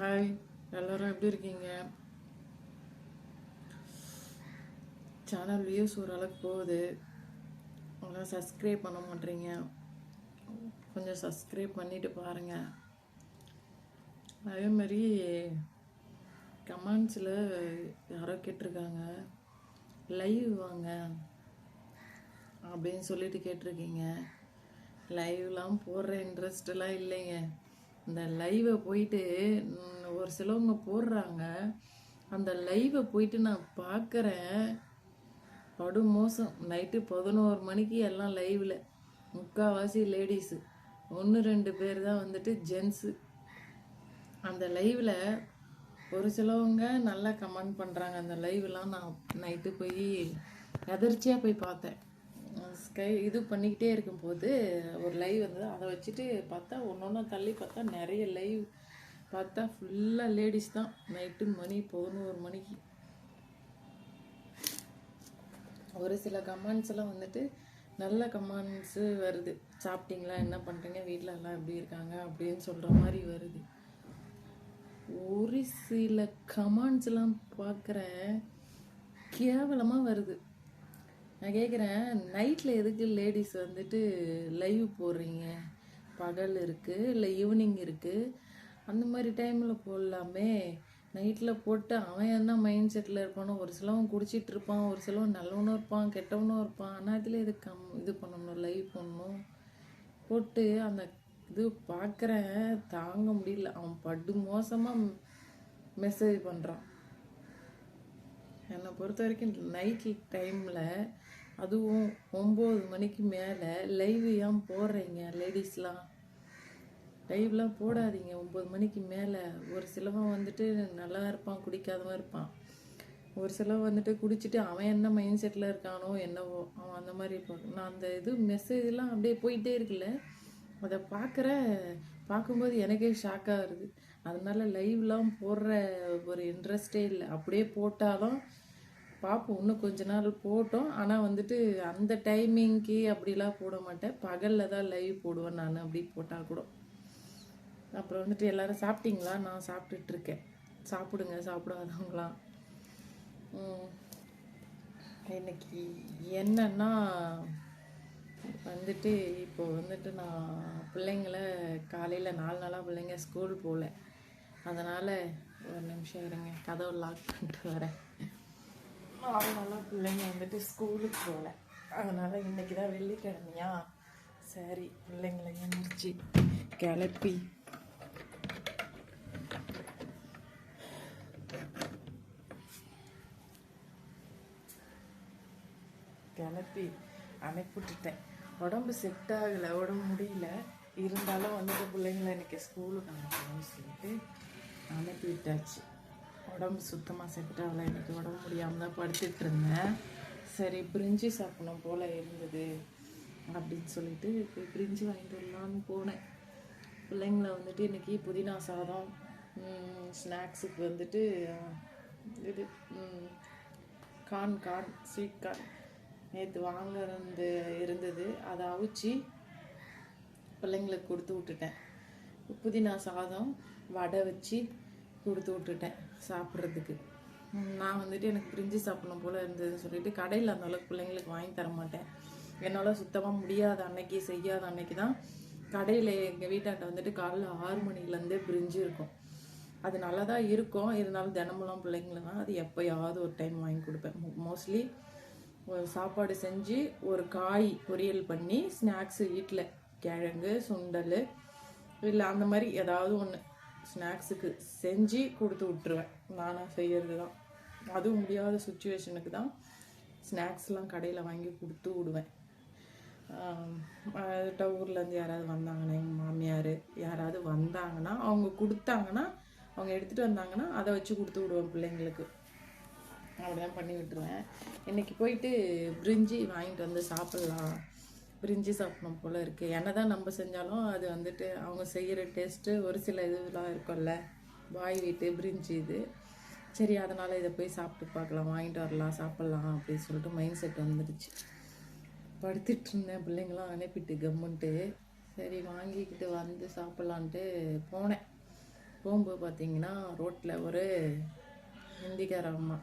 Hi எல்லோரும் எப்படி இருக்கீங்க? சேனல் வியூஸ் ஓரளவுக்கு போகுது. உங்களால் சப்ஸ்கிரைப் பண்ண மாட்டேறீங்க கொஞ்சம் சப்ஸ்கிரைப் பண்ணிவிட்டு பாருங்க. அதே மாதிரி கமெண்ட்ஸில் யாரோ கேட்டிருக்காங்க. லைவ் வாங்க அப்படின்னு சொல்லிட்டு கேட்டிருக்கீங்க. லைவ்லாம் போடுற இன்ட்ரெஸ்டெல்லாம் இல்லைங்க. இந்த லைவை போயிட்டு ஒரு சிலவங்க போடுறாங்க. அந்த லைவை போயிட்டு நான் பார்க்குறேன் படு மோசம். நைட்டு பதினோரு மணிக்கு எல்லாம் லைவில் முக்கால்வாசி லேடிஸு ஒன்று ரெண்டு பேர் தான் வந்துட்டு ஜென்ஸு அந்த லைவில் ஒரு சிலவங்க நல்லா கமெண்ட் பண்ணுறாங்க அந்த லைவ்லாம் நான் நைட்டு போய் எதர்ச்சியாக போய் பார்த்தேன். ஸ்கை இது பண்ணிக்கிட்டே இருக்கும்போது ஒரு லைவ் வந்தது அதை வச்சுட்டு பார்த்தா ஒன்று ஒன்றா தள்ளி பார்த்தா நிறைய லைவ் பார்த்தா ஃபுல்லாக லேடிஸ் தான். நைட்டு மணி பதினோரு மணிக்கு. ஒரு சில கமெண்ட்ஸ் எல்லாம் வந்துட்டு நல்ல கமெண்ட்ஸு வருது. சாப்பிட்டீங்களா? என்ன பண்ணுறீங்க வீட்டில் எல்லாம் எப்படி இருக்காங்க? அப்படின்னு சொல்கிற மாதிரி வருது. ஒரு சில கமெண்ட்ஸ்லாம் பார்க்குறேன் கேவலமாக வருது. நான் கேட்குறேன் நைட்டில் எதுக்கு லேடிஸ் வந்துட்டு லைவ் போடுறீங்க? பகல் இருக்குது இல்லை ஈவினிங் இருக்குது அந்த மாதிரி டைமில் போடலாமே. நைட்டில் போட்டு அவன் என்ன மைண்ட் செட்டில் இருப்பானோ ஒரு சிலவன் குடிச்சிட்டு இருப்பான் ஒரு சிலவன் நல்லவனும் இருப்பான் கெட்டவனும் இருப்பான். ஆனால் இதில் இது கம் இது பண்ணணும் லைவ் பண்ணணும் போட்டு அந்த இது பார்க்குறேன் தாங்க முடியல. அவன் படு மோசமாக மெசேஜ் பண்ணுறான் என்னை பொறுத்த வரைக்கும் நைட்டு டைமில் அதுவும் ஒம்பது மணிக்கு மேலே லைவ் ஏன் போடுறீங்க லேடிஸ்லாம் லைவ்லாம் போடாதீங்க. ஒம்பது மணிக்கு மேலே ஒரு சிலவன் வந்துட்டு நல்லா இருப்பான் குடிக்காதவன் இருப்பான். ஒரு சிலவன் வந்துட்டு குடிச்சிட்டு அவன் என்ன மைண்ட் செட்டில் இருக்கானோ என்னவோ அவன் அந்த மாதிரி இருப்பான். நான் அந்த இது மெசேஜ்லாம் அப்படியே போயிட்டே இருக்குல்ல. அதை பார்க்குற பார்க்கும்போது எனக்கே ஷாக்காக வருது. அதனால லைவ்லாம் போடுற ஒரு இன்ட்ரெஸ்டே இல்லை. அப்படியே போட்டாலும் பார்ப்போம் இன்னும் கொஞ்ச நாள் போட்டோம். ஆனால் வந்துட்டு அந்த டைமிங்க்கு அப்படிலாம் போட மாட்டேன். பகலில் தான் லைவ் போடுவேன் நான் அப்படி போட்டால் கூட. அப்புறம் வந்துட்டு எல்லாரும் சாப்பிட்டீங்களா? நான் சாப்பிட்டுட்ருக்கேன் சாப்பிடுங்க சாப்பிடாதவங்களாம். இன்னைக்கு என்னன்னா வந்துட்டு இப்போ வந்துட்டு நான் பிள்ளைங்கள காலையில் நாலு நாளாக பிள்ளைங்க ஸ்கூல் போகல அதனால் ஒரு நிமிஷம் இருங்க. கதவை லாக் பண்ணிட்டு வரேன். நார்மலாக பிள்ளைங்க வந்துட்டு ஸ்கூலுக்கு போகல அதனால் இன்னைக்கு தான் வெள்ளிக்கிழமையா? சரி பிள்ளைங்களை எழுந்திரிச்சு கிளப்பி. கிளப்பி அனுப்பிவிட்டுட்டேன் உடம்பு செட் ஆகலை உடம்பு முடியல. இருந்தாலும் வந்துட்டு பிள்ளைங்கள இன்னைக்கு ஸ்கூலுக்கு அனுப்பணும்னு சொல்லிட்டு அனுப்பி விட்டாச்சு. உடம்பு சுத்தமாக செட் ஆகலை எனக்கு உடம்பு முடியாமல் தான் படுத்துட்டு இருந்தேன். சரி பிரிஞ்சு சாப்பிடணும் போல் இருந்தது அப்படின்னு சொல்லிட்டு போய் பிரிஞ்சு வாங்கிட்டு வரலான்னு போனேன். பிள்ளைங்கள வந்துட்டு இன்றைக்கி புதினா சாதம் ஸ்நாக்ஸுக்கு வந்துட்டு இது கான் கான் ஸ்வீட் கான் நேற்று வாங்கிருந்து இருந்தது. அதை அவிச்சு பிள்ளைங்களுக்கு கொடுத்து விட்டுட்டேன். புதினா சாதம் வடை வச்சு கொடுத்து விட்டுட்டேன் சாப்பிட்றதுக்கு. நான் வந்துட்டு எனக்கு பிரிஞ்சு சாப்பிடணும் போல் இருந்ததுன்னு சொல்லிட்டு கடையில் அந்த அளவுக்கு பிள்ளைங்களுக்கு வாங்கி தர மாட்டேன். என்னால் சுத்தமாக முடியாத அன்னைக்கு செய்யாத அன்னைக்கு தான் கடையில் எங்கள் வீட்டாண்ட வந்துட்டு காலைல ஆறு மணிலேருந்தே பிரிஞ்சு இருக்கும். அது நல்லா தான் இருக்கும். இருந்தாலும் தினமெல்லாம் பிள்ளைங்களும் அது எப்போயாவது ஒரு டைம் வாங்கி கொடுப்பேன். மோஸ்ட்லி ஒரு சாப்பாடு செஞ்சு ஒரு காய் பொரியல் பண்ணி ஸ்நாக்ஸு வீட்டில் கிழங்கு சுண்டல் இல்லை அந்த மாதிரி ஏதாவது ஒன்று ஸ்நாக்ஸுக்கு செஞ்சு கொடுத்து விட்ருவேன் நானாக செய்கிறது தான் அதுவும் முடியாத சுச்சுவேஷனுக்கு தான் ஸ்நாக்ஸ்லாம் கடையில் வாங்கி கொடுத்து விடுவேன். ஊர்லேருந்து யாராவது வந்தாங்கன்னா எங்கள் மாமியார் யாராவது வந்தாங்கன்னா அவங்க கொடுத்தாங்கன்னா அவங்க எடுத்துகிட்டு வந்தாங்கன்னா அதை வச்சு கொடுத்து விடுவேன் பிள்ளைங்களுக்கு. அப்படிதான் பண்ணி விட்டுருவேன். இன்றைக்கி போயிட்டு பிரிஞ்சி வாங்கிட்டு வந்து சாப்பிட்லாம். பிரிஞ்சு சாப்பிடணும் போல் இருக்குது என்ன தான் நம்ம செஞ்சாலும் அது வந்துட்டு அவங்க செய்கிற டேஸ்ட்டு ஒரு சில இதுலாம் இருக்கும்ல. பாய் வீட்டு பிரிஞ்சு இது. சரி அதனால் இதை போய் சாப்பிட்டு பார்க்கலாம் வாங்கிட்டு வரலாம் சாப்பிட்லாம் அப்படின்னு சொல்லிட்டு மைண்ட் செட் வந்துடுச்சு படுத்துட்டு இருந்தேன். பிள்ளைங்களாம் அனுப்பிட்டு கம்முன்ட்டு. சரி வாங்கிக்கிட்டு வந்து சாப்பிட்லான்ட்டு போனேன். போகும்போது பார்த்தீங்கன்னா ரோட்டில் ஒரு ஹிந்திக்கார அம்மா.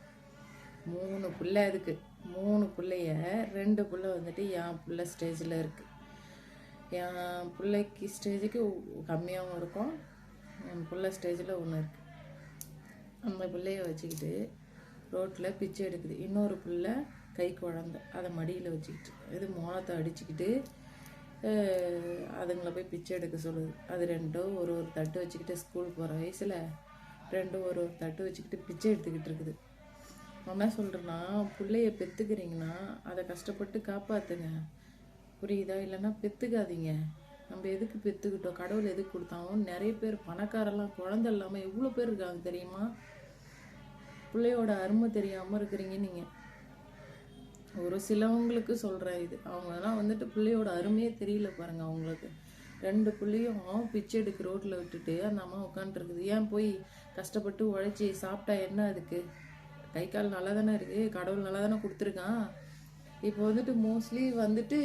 மூணு பிள்ளை அதுக்கு. மூணு பிள்ளைய ரெண்டு பிள்ளை வந்துட்டு என் பிள்ளை ஸ்டேஜில் இருக்குது என் பிள்ளைக்கு ஸ்டேஜுக்கு கம்மியாகவும் இருக்கும். என் பிள்ளை ஸ்டேஜில் ஒன்று இருக்குது அந்த பிள்ளைய வச்சுக்கிட்டு ரோட்டில் பிச்சை எடுக்குது. இன்னொரு பிள்ளை கை குழந்த. அதை மடியில் வச்சுக்கிட்டு இது மோனத்தை அடிச்சுக்கிட்டு அதுங்களை போய் பிச்சை எடுக்க சொல்லுது. அது ரெண்டும் ஒரு ஒரு தட்டு வச்சுக்கிட்டு ஸ்கூல் போகிற வயசில் ரெண்டும் ஒரு ஒரு தட்டு வச்சுக்கிட்டு பிச்சை எடுத்துக்கிட்டு இருக்குது. என்ன சொல்கிறேன்னா பிள்ளைய பெற்றுக்கிறீங்கன்னா அதை கஷ்டப்பட்டு காப்பாற்றுங்க புரியுதா? இல்லைன்னா பெற்றுக்காதீங்க நம்ம எதுக்கு பெற்றுக்கிட்டோம் கடவுள் எதுக்கு கொடுத்தாலும் நிறைய பேர் பணக்காரெல்லாம் குழந்தை இல்லாமல் எவ்வளோ பேர் இருக்காங்க தெரியுமா? பிள்ளையோட அருமை தெரியாமல் இருக்கிறீங்க நீங்கள் ஒரு சிலவங்களுக்கு சொல்கிறேன் இது. அவங்களாம் வந்துட்டு பிள்ளையோட அருமையே தெரியல பாருங்க அவங்களுக்கு. ரெண்டு பிள்ளையும் பிச்சை எடுக்க ரோட்டில் விட்டுட்டு அந்த அம்மா உட்காந்துருக்குது ஏன் போய் கஷ்டப்பட்டு உழைச்சி சாப்பிட்டா என்ன அதுக்கு? கை கால் நல்லா தானே இருக்குது கடவுள் நல்லா தானே கொடுத்துருக்கான்? இப்போ வந்துட்டு மோஸ்ட்லி வந்துட்டு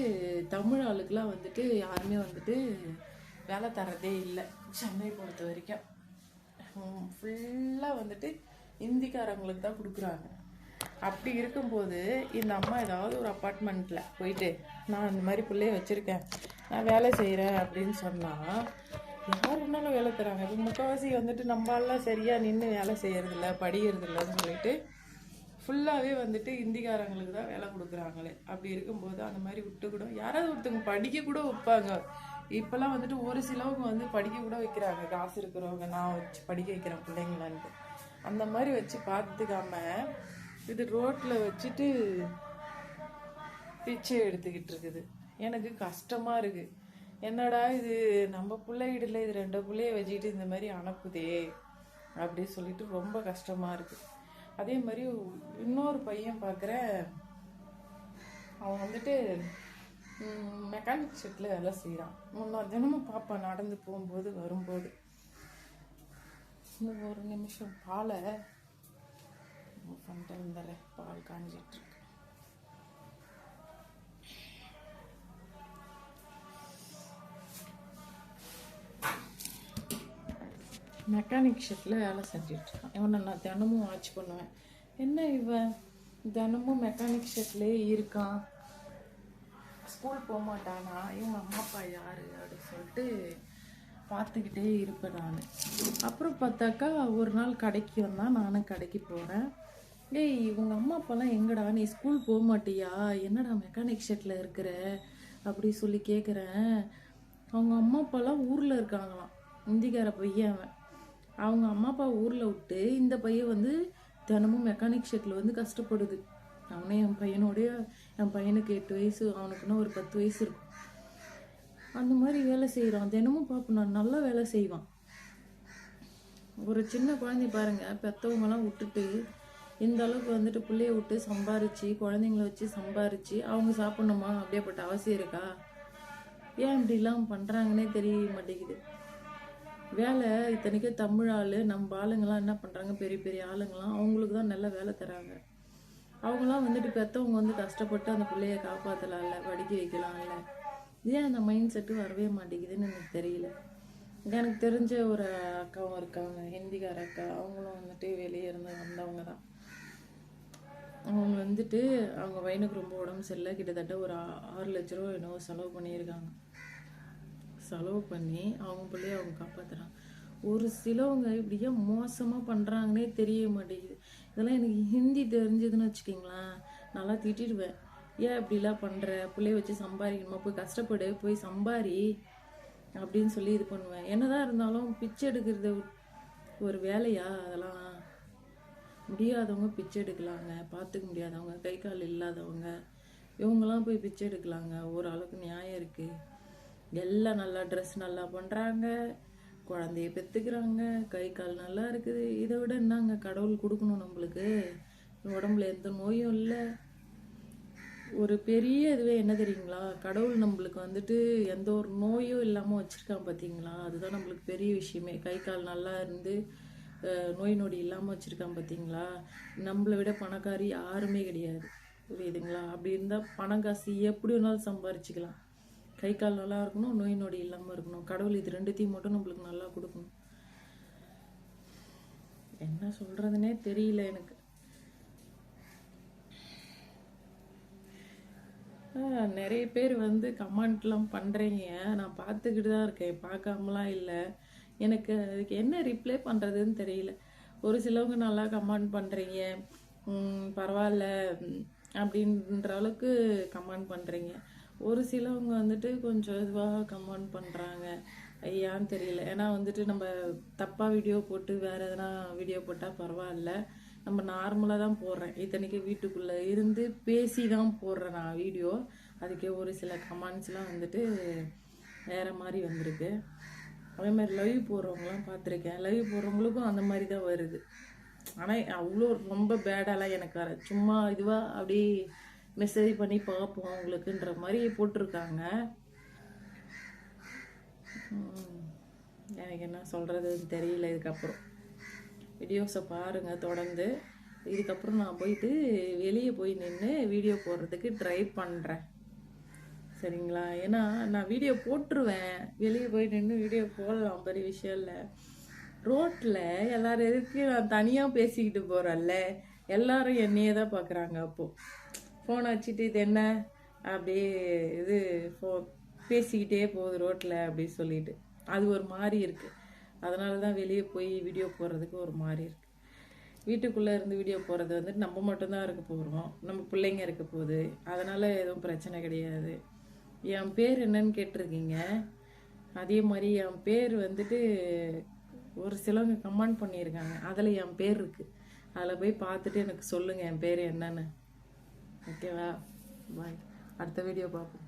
தமிழ் ஆளுக்கெலாம் வந்துட்டு யாருமே வந்துட்டு வேலை தரதே இல்லை. சென்னை பொறுத்த வரைக்கும். ஃபுல்லாக வந்துட்டு இந்திக்காரங்களுக்கு தான் கொடுக்குறாங்க. அப்படி இருக்கும்போது இந்த அம்மா ஏதாவது ஒரு அப்பார்ட்மெண்ட்டில் போயிட்டு நான் இந்த மாதிரி பிள்ளைய வச்சுருக்கேன். நான் வேலை செய்கிறேன் அப்படின்னு சொன்னால் யார் வேணாலும் வேலை தராங்க. இப்போ முக்கால்வாசி வந்துட்டு நம்மளால சரியாக நின்று வேலை செய்கிறதில்ல படிக்கிறதில்லன்னு சொல்லிட்டு ஃபுல்லாகவே வந்துட்டு இந்திக்காரங்களுக்கு தான் வேலை கொடுக்குறாங்களே. அப்படி இருக்கும்போது அந்த மாதிரி விட்டு கூட யாராவது ஒருத்தவங்க படிக்க கூட வைப்பாங்க. இப்போல்லாம் வந்துட்டு ஒரு சிலவங்க வந்து படிக்க கூட வைக்கிறாங்க. காசு இருக்கிறவங்க நான் வச்சு படிக்க வைக்கிறேன் பிள்ளைங்களான்ட்டு. அந்த மாதிரி வச்சு பார்த்துக்காம இது ரோட்டில் வச்சுட்டு பிச்சை எடுத்துக்கிட்டு இருக்குது. எனக்கு கஷ்டமாக இருக்குது என்னடா இது? நம்ம பிள்ளை இது ரெண்டு பிள்ளைய வச்சுக்கிட்டு இந்த மாதிரி அனுப்புதே அப்படி சொல்லிட்டு ரொம்ப கஷ்டமாக இருக்குது அதே மாதிரி இன்னொரு பையன் பார்க்குறேன். அவன் வந்துட்டு மெக்கானிக் ஷெட்டில் வேலை செய்கிறான் முன்னாள் தினமும் பார்ப்பேன் நடந்து போகும்போது வரும்போது. இன்னும் ஒரு நிமிஷம் பாலை. பண்ணிட்டு வந்துடுறேன் பால் காஞ்சிட்டு மெக்கானிக் ஷெட்டில் வேலை செஞ்சிட்ருக்கான் இவனை நான் தினமும் வாட்ச் பண்ணுவேன். என்ன இவன் தினமும் மெக்கானிக் ஷெட்லேயே இருக்கான். ஸ்கூல் போக மாட்டானா? இவங்க அம்மா அப்பா யார்? அப்படின்னு சொல்லிட்டு பார்த்துக்கிட்டே இருப்பேன் நான். அப்புறம் பார்த்தாக்கா ஒரு நாள் கடைக்கு வந்தான். நானும் கடைக்கு போகிறேன் ஏய் இவங்க அம்மா அப்பாலாம் எங்கடா? நீ ஸ்கூல் போக மாட்டியா? என்னடா மெக்கானிக் ஷெட்டில் இருக்கிற? அப்படி சொல்லி கேட்குறேன் அவங்க அம்மா அப்பாலாம் ஊரில் இருக்காங்களாம். இந்திக்கார பையன் அவன். அவங்க அம்மா அப்பா ஊரில் விட்டு இந்த பையன் வந்து தினமும் மெக்கானிக் ஷெட்டில் வந்து கஷ்டப்படுது. அவனே என் பையனோடைய என் பையனுக்கு எட்டு வயசு அவனுக்குன்னா ஒரு பத்து வயசு இருக்கும். அந்த மாதிரி வேலை செய்கிறான் தினமும் பார்ப்போம். நான் நல்லா வேலை செய்வான். ஒரு சின்ன குழந்தை பாருங்கள் பெற்றவங்களாம் விட்டுட்டு இந்த அளவுக்கு வந்துட்டு பிள்ளைய விட்டு சம்பாரித்து குழந்தைங்கள வச்சு சம்பாரித்து அவங்க சாப்பிட்ணுமா? அப்படியேப்பட்ட அவசியம் இருக்கா? ஏன் இப்படிலாம் பண்ணுறாங்கன்னே தெரிய மாட்டேங்குது. வேலை இத்தனைக்கும் தமிழ் ஆளு நம்ம ஆளுங்கெல்லாம் என்ன பண்ணுறாங்க பெரிய பெரிய ஆளுங்கெல்லாம் அவங்களுக்கு தான் நல்ல வேலை தராங்க. அவங்களாம் வந்துட்டு பெற்றவங்க வந்து கஷ்டப்பட்டு அந்த பிள்ளைய காப்பாற்றலாம்ல படிக்க வைக்கலாம்ல. ஏன் அந்த மைண்ட் செட்டு வரவே மாட்டேங்குதுன்னு எனக்கு தெரியல. எனக்கு தெரிஞ்ச ஒரு அக்காவும் இருக்காங்க ஹிந்திக்கார அக்கா. அவங்களும் வந்துட்டு வெளியே இருந்து வந்தவங்க தான். அவங்க வந்துட்டு அவங்க பையனுக்கு ரொம்ப உடம்பு சரியில்லை. கிட்டத்தட்ட ஒரு ஆ- ஆறு லட்ச ரூபா என்னவோ செலவு பண்ணியிருக்காங்க. செலவு பண்ணி அவங்க பிள்ளைய அவங்க காப்பாத்துறாங்க. ஒரு சிலவங்க இப்படியே மோசமாக பண்ணுறாங்கன்னே தெரிய மாட்டேங்குது. இதெல்லாம் எனக்கு ஹிந்தி தெரிஞ்சதுன்னு வச்சுக்கிங்களேன் நல்லா திட்டிடுவேன். ஏன் இப்படிலாம் பண்ணுற பிள்ளைய வச்சு சம்பாதிக்கணுமா? போய் கஷ்டப்படு போய் சம்பாரி அப்படின்னு சொல்லி இது பண்ணுவேன். என்னதான் இருந்தாலும் பிச்சை எடுக்கிறது ஒரு வேலையா அதெல்லாம்? முடியாதவங்க பிச்சை எடுக்கலாங்க. பார்த்துக்க முடியாதவங்க கை கால் இல்லாதவங்க இவங்கெல்லாம் போய் பிச்சை எடுக்கலாங்க. ஓரளவுக்கு நியாயம் இருக்குது எல்லாம் நல்லா ட்ரெஸ் நல்லா பண்ணுறாங்க குழந்தைய பெற்றுக்கிறாங்க கை கால் நல்லா இருக்குது. இதை விட என்னங்க கடவுள் கொடுக்கணும் நம்மளுக்கு? உடம்புல எந்த நோயும் இல்லை. ஒரு பெரிய இதுவே என்ன தெரியுங்களா? கடவுள் நம்மளுக்கு வந்துட்டு எந்த ஒரு நோயும் இல்லாமல் வச்சுருக்கான் பார்த்தீங்களா அதுதான் நம்மளுக்கு பெரிய விஷயமே. கை கால் நல்லா இருந்து நோய் நொடி இல்லாமல் வச்சுருக்கான் பார்த்தீங்களா நம்மளை விட பணக்காரி யாருமே கிடையாது. புரியுதுங்களா? அப்படி இருந்தால் பணம் காசு எப்படி வேணாலும் சம்பாரிச்சிக்கலாம். கை கால் நல்லா இருக்கணும் நோய் நொடி இல்லாமல் இருக்கணும். கடவுள் இது ரெண்டுத்தையும் மட்டும் நம்மளுக்கு நல்லா கொடுக்கணும். என்ன சொல்கிறதுனே தெரியல எனக்கு. நிறைய பேர் வந்து கமெண்ட்லாம் பண்ணுறீங்க நான் பார்த்துக்கிட்டு தான் இருக்கேன். பார்க்காமலாம் இல்லை. எனக்கு அதுக்கு என்ன ரிப்ளை பண்ணுறதுன்னு தெரியல. ஒரு சிலவங்க நல்லா கமெண்ட் பண்ணுறீங்க பரவாயில்ல. அப்படின்ற அளவுக்கு கமெண்ட் பண்ணுறீங்க ஒரு சிலவங்க வந்துட்டு கொஞ்சம் இதுவாக கமெண்ட் பண்ணுறாங்க ஐயான்னு தெரியல. ஏன்னா வந்துட்டு நம்ம தப்பாக வீடியோ போட்டு வேறு எதனா வீடியோ போட்டால் பரவாயில்ல. நம்ம நார்மலாக தான் போடுறேன். இத்தனைக்கு வீட்டுக்குள்ளே இருந்து பேசி தான் போடுறேன் நான் வீடியோ அதுக்கே ஒரு சில கமெண்ட்ஸ்லாம் வந்துட்டு வேறு மாதிரி வந்திருக்கு. அதே மாதிரி லைவ் போடுறவங்களாம் பார்த்துருக்கேன். லைவ் போடுறவங்களுக்கும் அந்த மாதிரி தான் வருது. ஆனால் அவ்வளோ ரொம்ப பேடாலாம் எனக்கு வர சும்மா இதுவாக அப்படியே மெசேஜ் பண்ணி பார்ப்போம் உங்களுக்குன்ற மாதிரி போட்டிருக்காங்க. எனக்கு என்ன சொல்கிறதுன்னு தெரியல இதுக்கப்புறம். வீடியோஸை பாருங்கள் தொடர்ந்து. இதுக்கப்புறம் நான் போயிட்டு வெளியே போய் நின்று வீடியோ போடுறதுக்கு ட்ரை பண்ணுறேன் சரிங்களா? ஏன்னா நான் வீடியோ போட்டுருவேன். வெளியே போய் நின்று வீடியோ போடலாம் பெரிய விஷயம் இல்லை. ரோட்டில் எல்லாரும் எதுக்கு நான் தனியாக பேசிக்கிட்டு போகிறேன்ல எல்லாரும் என்னையே தான் பார்க்குறாங்க அப்போது ஃபோனை வச்சுட்டு இது என்ன? அப்படியே இது ஃபோ பேசிக்கிட்டே போகுது ரோட்டில் அப்படின்னு சொல்லிட்டு. அது ஒரு மாதிரி இருக்குது அதனால தான் வெளியே போய் வீடியோ போடுறதுக்கு ஒரு மாதிரி இருக்குது வீட்டுக்குள்ளே இருந்து வீடியோ போடுறது வந்துட்டு நம்ம மட்டும்தான் இருக்க போகிறோம் நம்ம பிள்ளைங்க இருக்க போகுது. அதனால் எதுவும் பிரச்சனை கிடையாது. என் பேர் என்னன்னு கேட்டிருக்கீங்க. அதே மாதிரி என் பேர் வந்துட்டு ஒரு சிலவங்க கமெண்ட் பண்ணியிருக்காங்க. அதில் என் பேர் இருக்குது அதில் போய் பார்த்துட்டு எனக்கு சொல்லுங்கள் என் பேர் என்னன்னு. ஓகேவா? பாய். அடுத்த வீடியோ பார்ப்போம்.